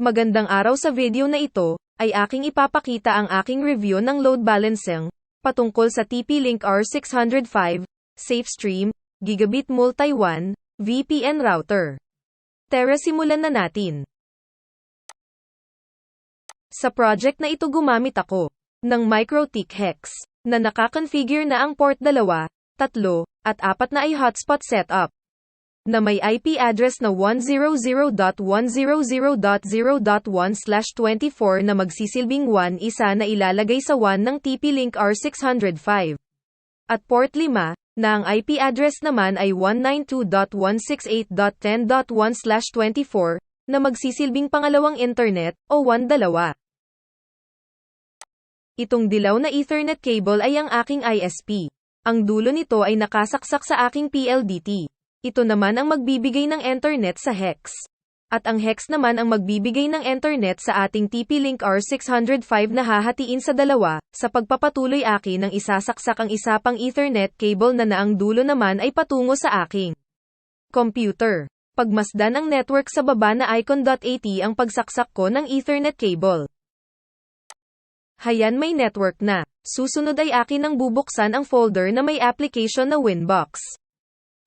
Magandang araw sa video na ito, ay aking ipapakita ang aking review ng load balancing, patungkol sa TP-Link R605, SafeStream, Gigabit Multi-1, VPN router. Tara simulan na natin. Sa project na ito gumamit ako, ng MikroTik Hex, na nakakonfigure na ang port 2, 3, at 4 na ay hotspot setup na may IP address na 100.100.0.1/24 na magsisilbing 1 isa na ilalagay sa 1 ng TP-Link R605. At port 5, na ang IP address naman ay 192.168.10.1/24 na magsisilbing pangalawang internet o 1-2. Itong dilaw na Ethernet cable ay ang aking ISP. Ang dulo nito ay nakasaksak sa aking PLDT. Ito naman ang magbibigay ng Ethernet sa hex. At ang hex naman ang magbibigay ng Ethernet sa ating TP-Link R605 na hahatiin sa dalawa, sa pagpapatuloy akin ng isasaksak ang isa pang Ethernet cable na naang dulo naman ay patungo sa aking computer. Pagmasdan ang network sa baba na icon.at ang pagsaksak ko ng Ethernet cable. Hayan may network na. Susunod ay akin nang bubuksan ang folder na may application na Winbox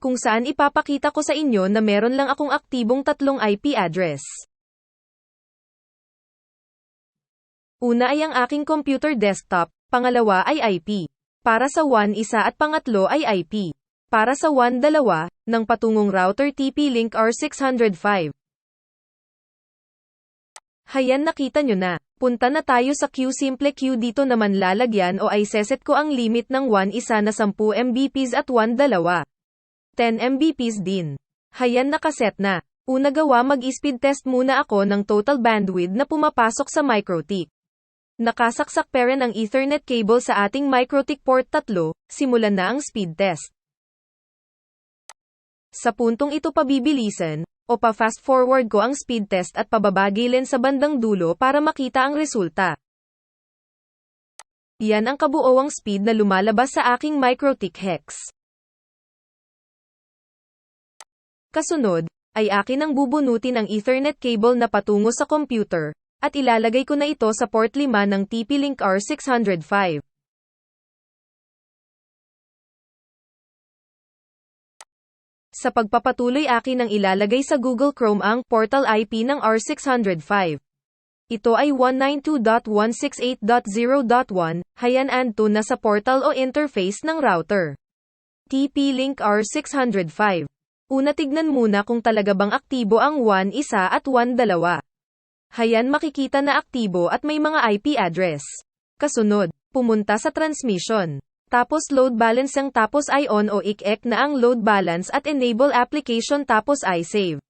kung saan ipapakita ko sa inyo na meron lang akong aktibong tatlong IP address. Una ay ang aking computer desktop, pangalawa ay IP. Para sa 1 isa at pangatlo ay IP. Para sa 1 dalawa, ng patungong router TP-Link R605. Hayan nakita nyo na. Punta na tayo sa Q Simple Q dito naman lalagyan o ay seset ko ang limit ng 1 isa na 10 Mbps at 1 dalawa. 10 Mbps din. Hayan nakaset na. Una gawa mag-speed test muna ako ng total bandwidth na pumapasok sa MikroTik. Nakasaksak pa rin ang Ethernet cable sa ating MikroTik port 3, simulan na ang speed test. Sa puntong ito pabibilisan, o pa-fast forward ko ang speed test at pababagilin sa bandang dulo para makita ang resulta. Yan ang kabuoang speed na lumalabas sa aking MikroTik Hex. Kasunod, ay akin ang bubunutin ang Ethernet cable na patungo sa computer, at ilalagay ko na ito sa port 5 ng TP-Link R605. Sa pagpapatuloy akin ang ilalagay sa Google Chrome ang portal IP ng R605. Ito ay 192.168.0.1, hayan and to na sa portal o interface ng router. TP-Link R605. Una tignan muna kung talaga bang aktibo ang 1 isa at 1 dalawa. Hayan makikita na aktibo at may mga IP address. Kasunod, pumunta sa transmission. Tapos load balance ang tapos i on o ik-ek na ang load balance at enable application tapos i save.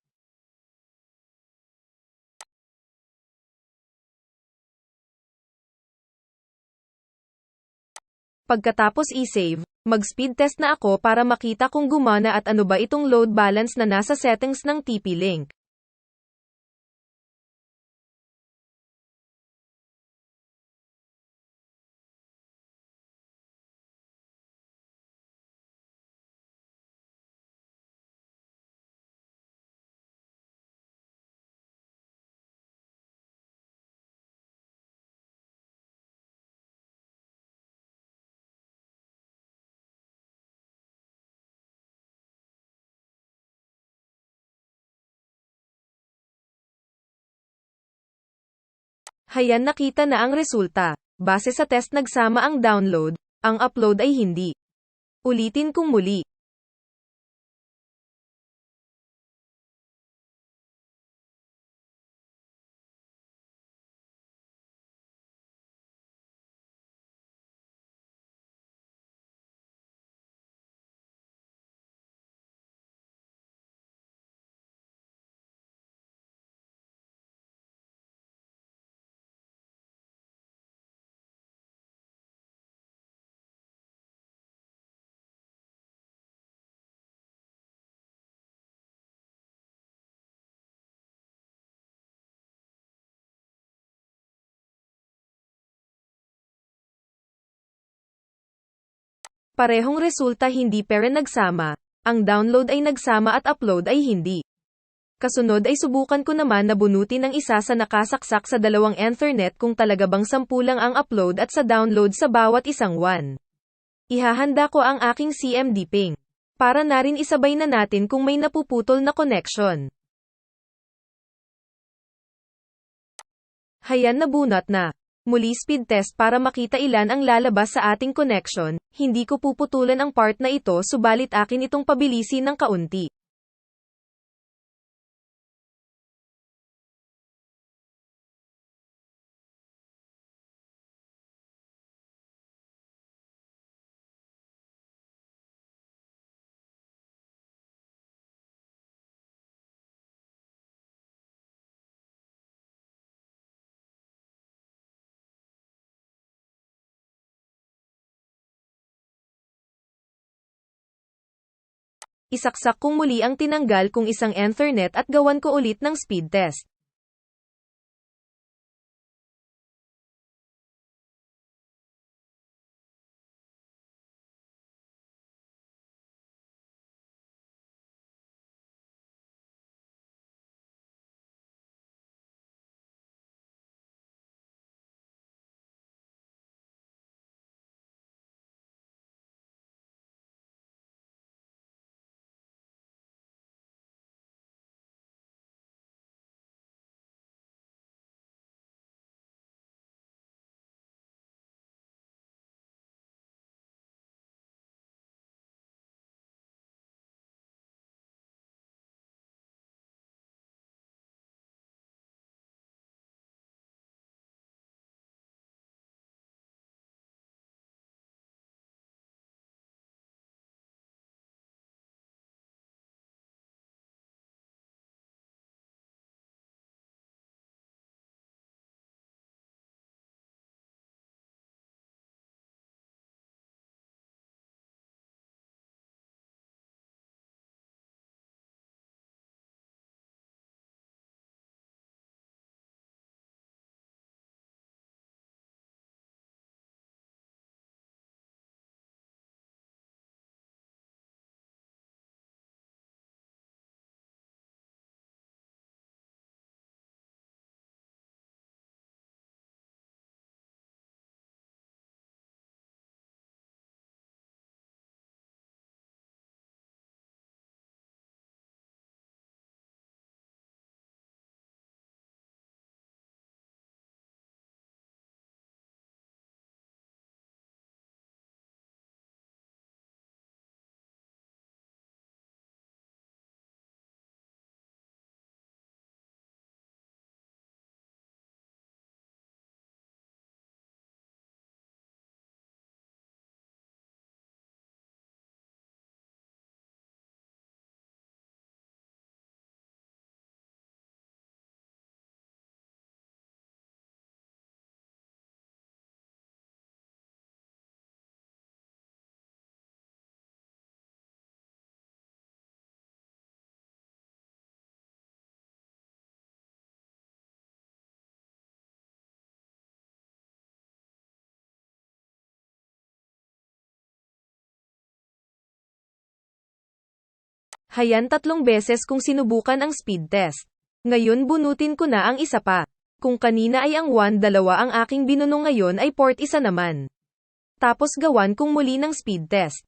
Pagkatapos i-save, Mag-speed test na ako para makita kung gumana at ano ba itong load balance na nasa settings ng TP-Link. Hayan nakita na ang resulta. Base sa test nagsama ang download, ang upload ay hindi. Ulitin kong muli. Parehong resulta hindi pero nagsama, ang download ay nagsama at upload ay hindi. Kasunod ay subukan ko naman na bunutin ng isa sa nakasaksak sa dalawang Ethernet kung talaga bang sampu lang ang upload at sa download sa bawat isang one. Ihahanda ko ang aking CMD ping. Para na rin isabay na natin kung may napuputol na connection. Hayan na bunot na. Muli speed test para makita ilan ang lalabas sa ating connection, hindi ko puputulan ang part na ito subalit akin itong pabilisin ng kaunti. Isaksak kong muli ang tinanggal kong isang Ethernet at gawan ko ulit ng speed test. Hayan tatlong beses kung sinubukan ang speed test. Ngayon bunutin ko na ang isa pa. Kung kanina ay ang 1 dalawa ang aking binunong ngayon ay port isa naman. Tapos gawan kong muli ng speed test.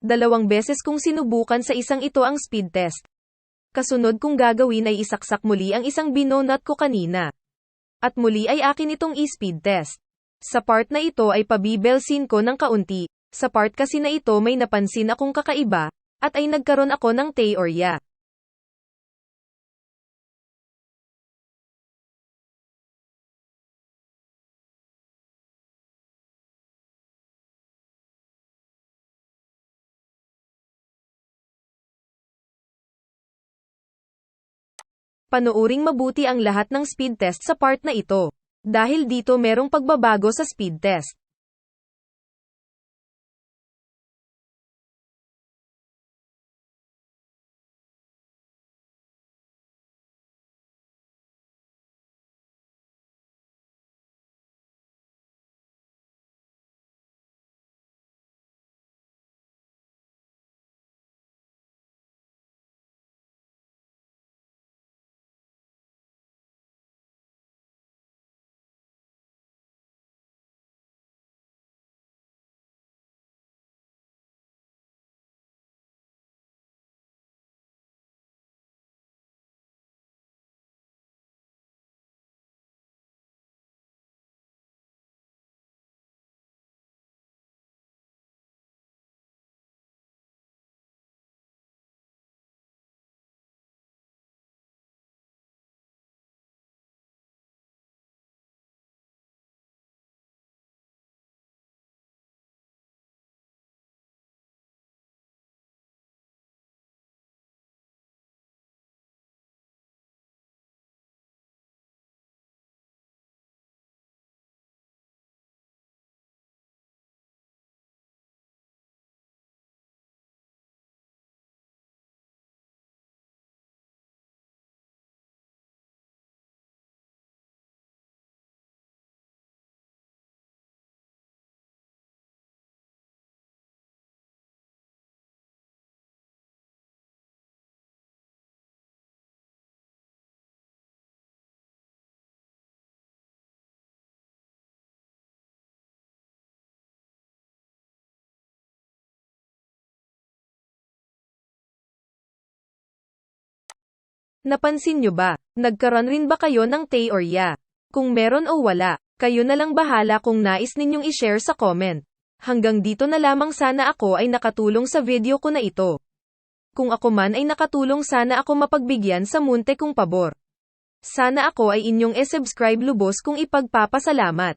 Dalawang beses kong sinubukan sa isang ito ang speed test. Kasunod kong gagawin ay isaksak muli ang isang binonut ko kanina. At muli ay akin itong e-speed test. Sa part na ito ay pabibelsin ko ng kaunti. Sa part kasi na ito may napansin akong kakaiba, at ay nagkaroon ako ng teorya. Panuuring mabuti ang lahat ng speed test sa part na ito. Dahil dito merong pagbabago sa speed test. Napansin nyo ba? Nagkaroon rin ba kayo ng teorya? Kung meron o wala, kayo na lang bahala kung nais ninyong i-share sa comment. Hanggang dito na lamang sana ako ay nakatulong sa video ko na ito. Kung ako man ay nakatulong sana ako mapagbigyan sa munte kong pabor. Sana ako ay inyong e-subscribe lubos kung ipagpapasalamat.